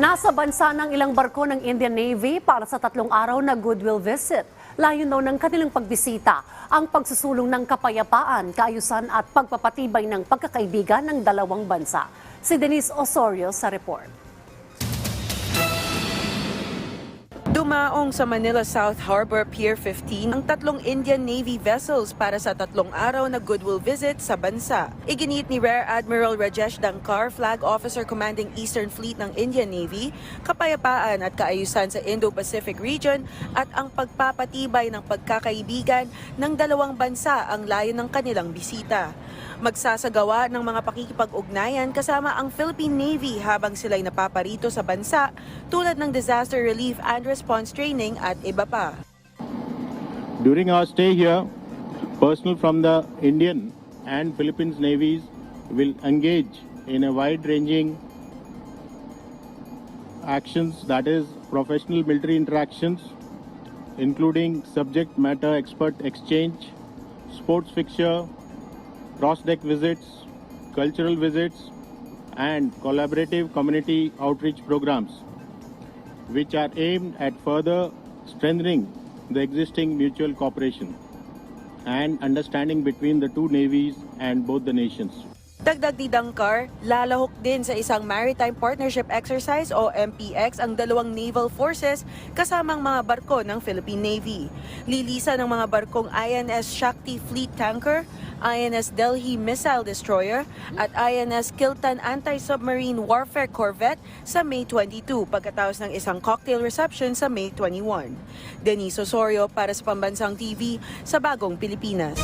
Nasa bansa ng ilang barko ng Indian Navy para sa tatlong araw na goodwill visit. Layo daw ng kanilang pagbisita ang pagsusulong ng kapayapaan, kaayusan at pagpapatibay ng pagkakaibigan ng dalawang bansa. Si Denise Osorio sa report. Dumaong sa Manila South Harbor Pier 15 ang tatlong Indian Navy vessels para sa tatlong araw na goodwill visit sa bansa. Iginit ni Rear Admiral Rajesh Dankar, Flag Officer Commanding Eastern Fleet ng Indian Navy, kapayapaan at kaayusan sa Indo-Pacific region at ang pagpapatibay ng pagkakaibigan ng dalawang bansa ang layo ng kanilang bisita. Magsasagawa ng mga pakikipag-ugnayan kasama ang Philippine Navy habang sila'y napaparito sa bansa tulad ng disaster relief and response training at iba pa. During our stay here, personnel from the Indian and Philippines navies will engage in a wide-ranging actions that is professional military interactions including subject matter expert exchange, sports fixture, cross-deck visits, cultural visits and collaborative community outreach programs which are aimed at further strengthening the existing mutual cooperation and understanding between the two navies and both the nations. Dagdag ni Dankar, lalahok din sa isang Maritime Partnership Exercise o MPX ang dalawang naval forces kasamang mga barko ng Philippine Navy. Lilisan ng mga barkong INS Shakti Fleet Tanker, INS Delhi Missile Destroyer at INS Kiltan Anti-Submarine Warfare Corvette sa May 22 pagkatapos ng isang cocktail reception sa May 21. Denise Osorio para sa Pambansang TV sa Bagong Pilipinas.